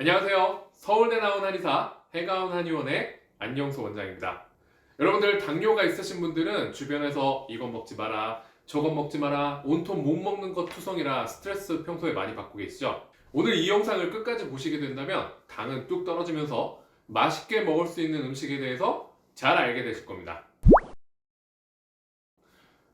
안녕하세요. 서울대 나온 한의사 해가온 한의원의 안영수 원장입니다. 여러분들 당뇨가 있으신 분들은 주변에서 이건 먹지 마라, 저건 먹지 마라, 온통 못 먹는 것 투성이라 스트레스 평소에 많이 받고 계시죠? 오늘 이 영상을 끝까지 보시게 된다면 당은 뚝 떨어지면서 맛있게 먹을 수 있는 음식에 대해서 잘 알게 되실 겁니다.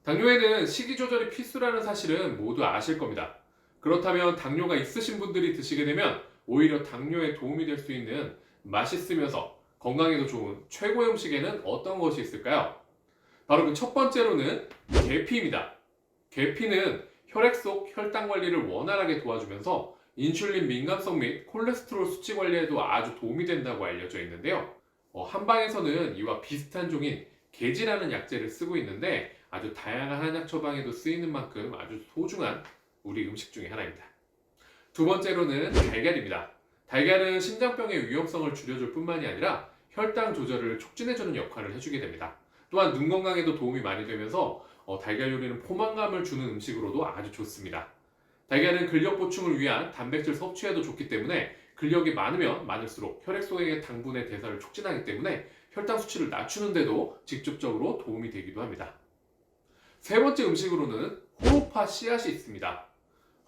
당뇨에는 식이 조절이 필수라는 사실은 모두 아실 겁니다. 그렇다면 당뇨가 있으신 분들이 드시게 되면 오히려 당뇨에 도움이 될 수 있는 맛있으면서 건강에도 좋은 최고의 음식에는 어떤 것이 있을까요? 바로 그 첫 번째로는 계피입니다. 계피는 혈액 속 혈당 관리를 원활하게 도와주면서 인슐린 민감성 및 콜레스테롤 수치 관리에도 아주 도움이 된다고 알려져 있는데요. 어, 한방에서는 이와 비슷한 종인 계지라는 약재를 쓰고 있는데 아주 다양한 한약 처방에도 쓰이는 만큼 아주 소중한 우리 음식 중에 하나입니다. 두 번째로는 달걀입니다. 달걀은 심장병의 위험성을 줄여줄 뿐만이 아니라 혈당 조절을 촉진해주는 역할을 해주게 됩니다. 또한 눈 건강에도 도움이 많이 되면서 어, 달걀 요리는 포만감을 주는 음식으로도 아주 좋습니다. 달걀은 근력 보충을 위한 단백질 섭취에도 좋기 때문에 근력이 많으면 많을수록 혈액 속의 당분의 대사를 촉진하기 때문에 혈당 수치를 낮추는데도 직접적으로 도움이 되기도 합니다. 세 번째 음식으로는 호로파 씨앗이 있습니다.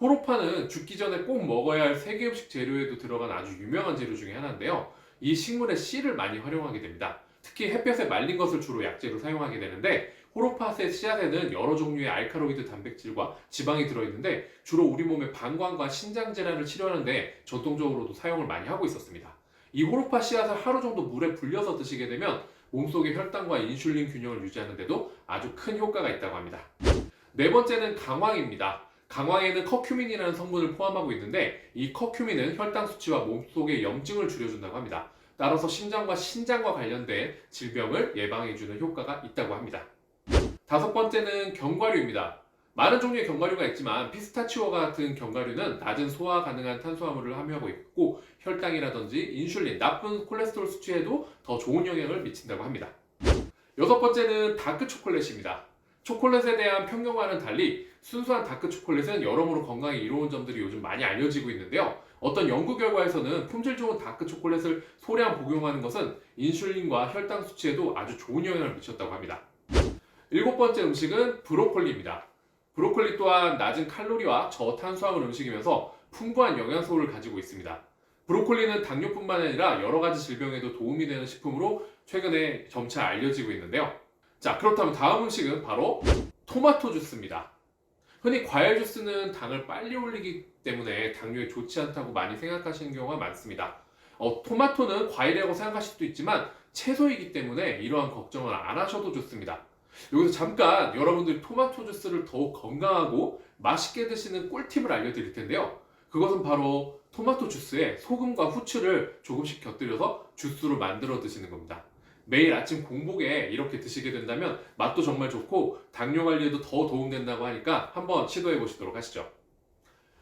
호로파는 죽기 전에 꼭 먹어야 할 세계 음식 재료에도 들어간 아주 유명한 재료 중에 하나인데요. 이 식물의 씨를 많이 활용하게 됩니다. 특히 햇볕에 말린 것을 주로 약재로 사용하게 되는데 호로파의 씨앗에는 여러 종류의 알카로이드 단백질과 지방이 들어있는데 주로 우리 몸의 방광과 신장 질환을 치료하는데 전통적으로도 사용을 많이 하고 있었습니다. 이 호로파 씨앗을 하루 정도 물에 불려서 드시게 되면 몸속의 혈당과 인슐린 균형을 유지하는데도 아주 큰 효과가 있다고 합니다. 네 번째는 강황입니다. 강황에는 커큐민이라는 성분을 포함하고 있는데 이 커큐민은 혈당 수치와 몸속의 염증을 줄여준다고 합니다. 따라서 심장과 신장과 관련된 질병을 예방해주는 효과가 있다고 합니다. 다섯 번째는 견과류입니다. 많은 종류의 견과류가 있지만 피스타치오와 같은 견과류는 낮은 소화 가능한 탄수화물을 함유하고 있고 혈당이라든지 인슐린, 나쁜 콜레스테롤 수치에도 더 좋은 영향을 미친다고 합니다. 여섯 번째는 다크 초콜릿입니다. 초콜릿에 대한 편견과는 달리 순수한 다크 초콜릿은 여러모로 건강에 이로운 점들이 요즘 많이 알려지고 있는데요. 어떤 연구 결과에서는 품질 좋은 다크 초콜릿을 소량 복용하는 것은 인슐린과 혈당 수치에도 아주 좋은 영향을 미쳤다고 합니다. 일곱 번째 음식은 브로콜리입니다. 브로콜리 또한 낮은 칼로리와 저탄수화물 음식이면서 풍부한 영양소를 가지고 있습니다. 브로콜리는 당뇨뿐만 아니라 여러 가지 질병에도 도움이 되는 식품으로 최근에 점차 알려지고 있는데요. 자, 그렇다면 다음 음식은 바로 토마토 주스입니다. 흔히 과일 주스는 당을 빨리 올리기 때문에 당뇨에 좋지 않다고 많이 생각하시는 경우가 많습니다. 어, 토마토는 과일이라고 생각하실 수도 있지만 채소이기 때문에 이러한 걱정을 안 하셔도 좋습니다. 여기서 잠깐 여러분들이 토마토 주스를 더욱 건강하고 맛있게 드시는 꿀팁을 알려드릴 텐데요. 그것은 바로 토마토 주스에 소금과 후추를 조금씩 곁들여서 주스로 만들어 드시는 겁니다. 매일 아침 공복에 이렇게 드시게 된다면 맛도 정말 좋고 당뇨 관리에도 더 도움된다고 하니까 한번 시도해 보시도록 하시죠.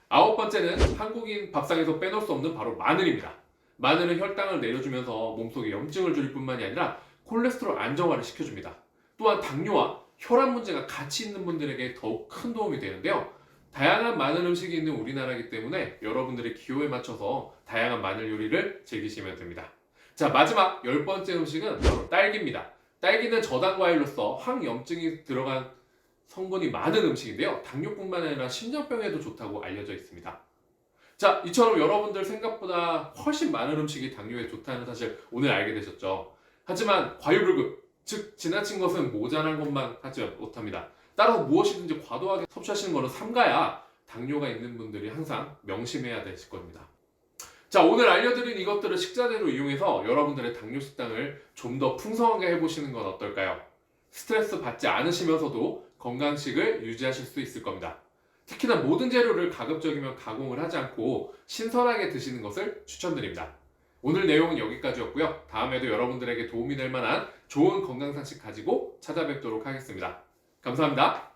아홉 번째는 한국인 밥상에서 빼놓을 수 없는 바로 마늘입니다. 마늘은 혈당을 내려주면서 몸속에 염증을 줄일 뿐만이 아니라 콜레스테롤 안정화를 시켜줍니다. 또한 당뇨와 혈압 문제가 같이 있는 분들에게 더욱 큰 도움이 되는데요. 다양한 마늘 음식이 있는 우리나라이기 때문에 여러분들의 기호에 맞춰서 다양한 마늘 요리를 즐기시면 됩니다. 자, 마지막 열 번째 음식은 딸기입니다. 딸기는 저당 과일로서 항염증이 들어간 성분이 많은 음식인데요. 당뇨뿐만 아니라 심장병에도 좋다고 알려져 있습니다. 자, 이처럼 여러분들 생각보다 훨씬 많은 음식이 당뇨에 좋다는 사실 오늘 알게 되셨죠. 하지만 과유불급, 즉 지나친 것은 모자란 것만 하지 못합니다. 따라서 무엇이든지 과도하게 섭취하시는 것은 삼가야 당뇨가 있는 분들이 항상 명심해야 되실 겁니다. 자, 오늘 알려드린 이것들을 식자재로 이용해서 여러분들의 당뇨 식단을 좀 더 풍성하게 해보시는 건 어떨까요? 스트레스 받지 않으시면서도 건강식을 유지하실 수 있을 겁니다. 특히나 모든 재료를 가급적이면 가공을 하지 않고 신선하게 드시는 것을 추천드립니다. 오늘 내용은 여기까지였고요. 다음에도 여러분들에게 도움이 될 만한 좋은 건강 상식 가지고 찾아뵙도록 하겠습니다. 감사합니다.